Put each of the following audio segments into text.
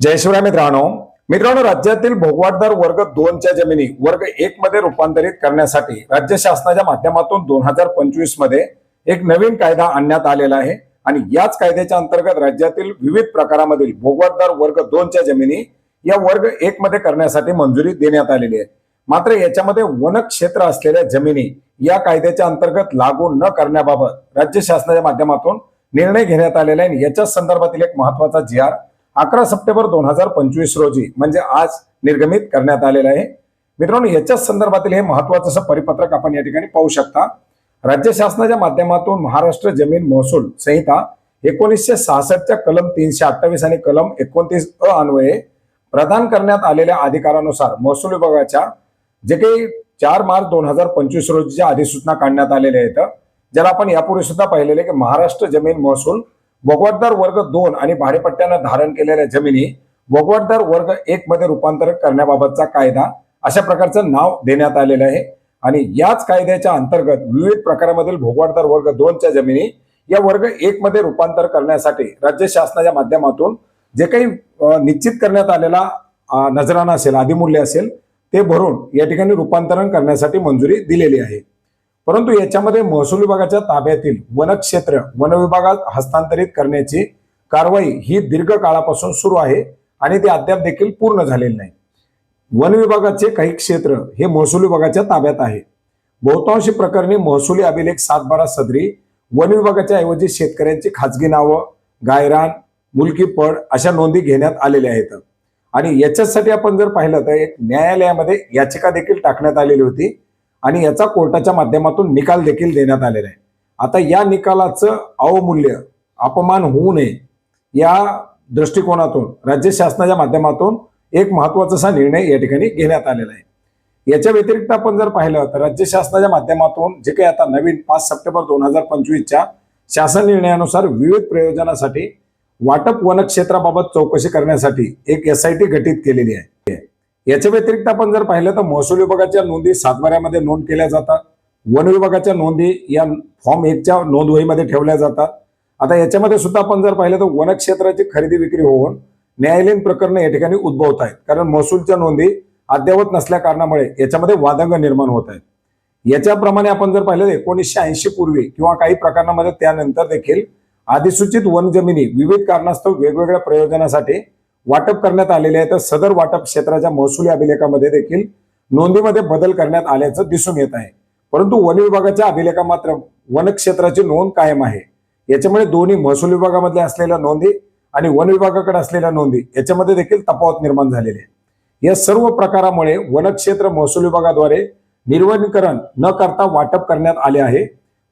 जयशिवराय मित्रांनो. मित्रांनो राज्यातील भोगवाटदार वर्ग दोनच्या जमिनी वर्ग एक मध्ये रूपांतरित करण्यासाठी राज्य शासनाच्या माध्यमातून दोन हजार पंचवीसमध्ये एक नवीन कायदा आणण्यात आलेला आहे. आणि याच कायद्याच्या अंतर्गत राज्यातील विविध प्रकारामधील भोगवाटदार वर्ग दोनच्या जमिनी या वर्ग एक मध्ये करण्यासाठी मंजुरी देण्यात आलेली आहे. मात्र याच्यामध्ये वन क्षेत्र असलेल्या जमिनी या कायद्याच्या अंतर्गत लागू न करण्याबाबत राज्य शासनाच्या माध्यमातून निर्णय घेण्यात आलेला आहे. आणि याच्याच संदर्भातील एक महत्त्वाचा जी आर अकरा सप्टेंबर दोन हजार पंचवीस रोजी म्हणजे आज निर्गमित करण्यात आलेलं आहे. मित्रांनो याच्याच संदर्भातील हे महत्वाचं असं परिपत्रक आपण या ठिकाणी पाहू शकता. राज्य शासनाच्या माध्यमातून महाराष्ट्र जमीन महसूल संहिता एकोणीसशे सहासष्टच्या कलम तीनशे अठ्ठावीस आणि कलम एकोणतीस अ अन्वये प्रदान करण्यात आलेल्या अधिकारानुसार महसूल विभागाच्या जे काही चार मार्च दोन हजार पंचवीस रोजीच्या अधिसूचना काढण्यात आलेल्या आहेत. ज्याला आपण यापूर्वी सुद्धा पाहिलेले की महाराष्ट्र जमीन महसूल भोगवटदार वर्ग दोन आणि भाडेपट्ट्यानं धारण केलेल्या जमिनी भोगवटदार वर्ग एक मध्ये रूपांतर करण्याबाबतचा कायदा अशा प्रकारचं नाव देण्यात आलेलं आहे. आणि याच कायद्याच्या अंतर्गत विविध प्रकारामधील भोगवटदार वर्ग दोनच्या जमिनी या वर्ग एक मध्ये रूपांतर करण्यासाठी राज्य शासनाच्या माध्यमातून जे काही निश्चित करण्यात आलेला अ, नजराना असेल अधिमूल्य असेल ते भरून या ठिकाणी रूपांतरण करण्यासाठी मंजुरी दिलेली आहे. परंतु याच्यामध्ये महसूल विभागाच्या ताब्यातील वनक्षेत्र वन विभागात हस्तांतरित करण्याची कारवाई ही दीर्घ काळापासून सुरू आहे आणि ते अद्याप देखील पूर्ण झालेले नाही. वन विभागाचे काही क्षेत्र हे महसूल विभागाच्या ताब्यात आहे. बहुतांशी प्रकरणी महसुली अभिलेख सातबारा सदरी वन विभागाच्या ऐवजी शेतकऱ्यांची खाजगी नावं गायरान मुलकी पड अशा नोंदी घेण्यात आलेल्या आहेत. आणि याच्यासाठी आपण जर पाहिलं तर एक न्यायालयामध्ये याचिका देखील टाकण्यात आलेली होती. आणि याचा कोर्टाच्या माध्यमातून निकाल देखील देण्यात आलेला आहे. आता या निकालाचं अवमूल्य अपमान होऊ नये या दृष्टिकोनातून राज्य शासनाच्या माध्यमातून एक महत्त्वाचा असा निर्णय या ठिकाणी घेण्यात आलेला आहे. याच्या व्यतिरिक्त आपण जर पाहिलं तर राज्य शासनाच्या माध्यमातून जे काही आता नवीन पाच सप्टेंबर दोन हजार पंचवीसच्या शासन निर्णयानुसार विविध प्रयोजनासाठी वाटप वनक्षेत्राबाबत चौकशी करण्यासाठी एक एस आय टी गठीत केलेली आहे. याच्या व्यतिरिक्त आपण जर पाहिलं तर महसूल विभागाच्या नोंदी सातबाऱ्यामध्ये नोंद केल्या जातात. वन विभागाच्या नोंदी या फॉर्म एकच्या नोंदवहीमध्ये ठेवल्या जातात. आता याच्यामध्ये सुद्धा आपण जर पाहिलं तर वनक्षेत्राची खरेदी विक्री होऊन न्यायालयीन प्रकरणं या ठिकाणी उद्भवत आहेत. कारण महसूलच्या नोंदी अद्ययावत नसल्या कारणामुळे याच्यामध्ये वादंग निर्माण होत आहेत. याच्याप्रमाणे आपण जर पाहिलं तर एकोणीसशे ऐंशी पूर्वी किंवा काही प्रकरणामध्ये त्यानंतर देखील अधिसूचित वन जमिनी विविध कारणास्तव वेगवेगळ्या प्रयोजनासाठी वाटप करण्यात आलेले आहे. तर सदर वाटप क्षेत्राच्या महसुली अभिलेखामध्ये देखील नोंदीमध्ये बदल करण्यात आल्याचं दिसून येत आहे. परंतु वन विभागाच्या अभिलेखा मात्र वन क्षेत्राची नोंद कायम आहे. याच्यामुळे दोन्ही महसूल विभागामध्ये असलेल्या नोंदी आणि वन विभागाकडे असलेल्या नोंदी याच्यामध्ये देखील तफावत निर्माण झालेली आहे. या सर्व प्रकारामुळे वनक्षेत्र महसूल विभागाद्वारे निर्वनीकरण न करता वाटप करण्यात आले आहे.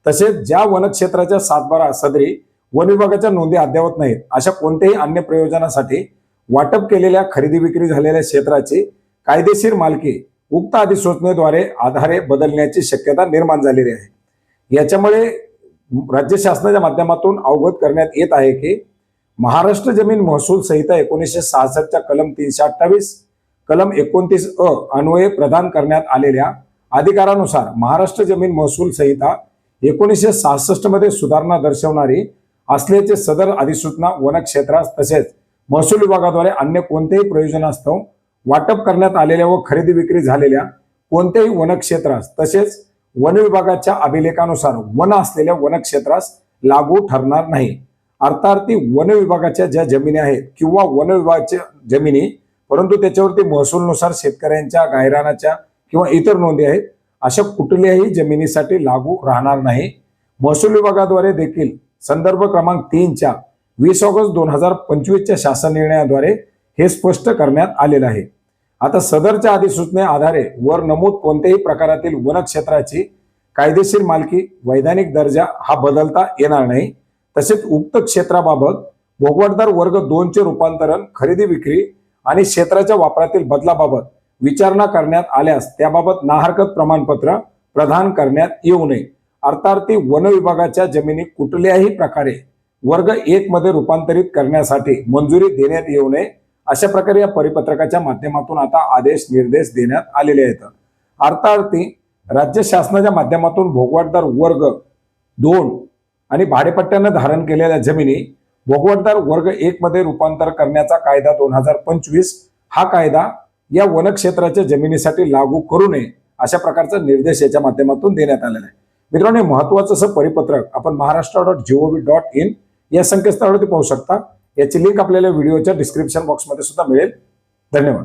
तसेच ज्या वनक्षेत्राच्या सातबारा सदरी वन विभागाच्या नोंदी अद्यावत नाहीत अशा कोणत्याही अन्य प्रयोजनासाठी वाटप केलेल्या खरेदी विक्री झालेल्या क्षेत्राची कायदेशीर मालकी उक्त अधिसूचनेद्वारे आधारे बदलण्याची शक्यता निर्माण झालेली आहे. याच्यामुळे राज्य शासनाच्या माध्यमातून अवगत करण्यात येत आहे की महाराष्ट्र जमीन महसूल संहिता एकोणीसशे सहासष्टच्या कलम तीनशे अठ्ठावीस कलम एकोणतीस अ अन्वये प्रदान करण्यात आलेल्या अधिकारानुसार महाराष्ट्र जमीन महसूल संहिता एकोणीसशे सहासष्टमध्ये सुधारणा दर्शवणारी असल्याचे सदर अधिसूचना वनक्षेत्रास तसेच महसूल विभागाद्वारे अन्य कोणत्याही प्रयोजनास्तव वाटप करण्यात आलेल्या व खरेदी विक्री झालेल्या कोणत्याही वनक्षेत्रास तसेच वन विभागाच्या अभिलेखानुसार वन असलेल्या वनक्षेत्रास लागू ठरणार नाही. अर्थार्थी वन विभागाच्या ज्या जमिनी आहेत किंवा वन विभागाच्या जमिनी परंतु त्याच्यावरती महसूलनुसार शेतकऱ्यांच्या गायरानाच्या किंवा इतर नोंदी आहेत अशा कुठल्याही जमिनीसाठी लागू राहणार नाही. महसूल विभागाद्वारे देखील संदर्भ क्रमांक तीनच्या वीस ऑगस्ट दोन हजार पंचवीसच्या शासन निर्णयाद्वारे हे स्पष्ट करण्यात आलेलं आहे. आता सदरच्या अधिसूचने आधारे वर नमूद कोणत्याही प्रकारातील वनक्षेत्राची कायदेशीर मालकी वैधानिक दर्जा हा बदलता येणार नाही. तसेच उक्त क्षेत्राबाबत भोगवटदार वर्ग दोनचे रूपांतरण खरेदी विक्री आणि क्षेत्राच्या वापरातील बदलाबाबत विचारणा करण्यात आल्यास त्याबाबत नाहरकत प्रमाणपत्र प्रदान करण्यात येऊ नये. अर्थार्थी वन विभागाच्या जमिनी कुठल्याही प्रकारे वर्ग एक मध्ये रूपांतरित करण्यासाठी मंजुरी देण्यात येऊ नये अशा प्रकारे या परिपत्रकाच्या माध्यमातून आता आदेश निर्देश देण्यात आलेले आहेत. अर्थार्थी राज्य शासनाच्या माध्यमातून भोगवटदार वर्ग दोन आणि भाडेपट्ट्यानं धारण केलेल्या जमिनी भोगवटदार वर्ग एक मध्ये रूपांतर करण्याचा कायदा दोन हजार पंचवीस हा कायदा या वनक्षेत्राच्या जमिनीसाठी लागू करू नये अशा प्रकारचा निर्देश याच्या माध्यमातून देण्यात आलेला आहे. मित्रांनो महत्वाचं असं परिपत्रक आपण Maharashtra dot G O V dot in या संकेतस्थळावरती पाहू शकता. याची लिंक आपल्याला व्हिडिओच्या डिस्क्रिप्शन बॉक्समध्ये सुद्धा मिळेल. धन्यवाद.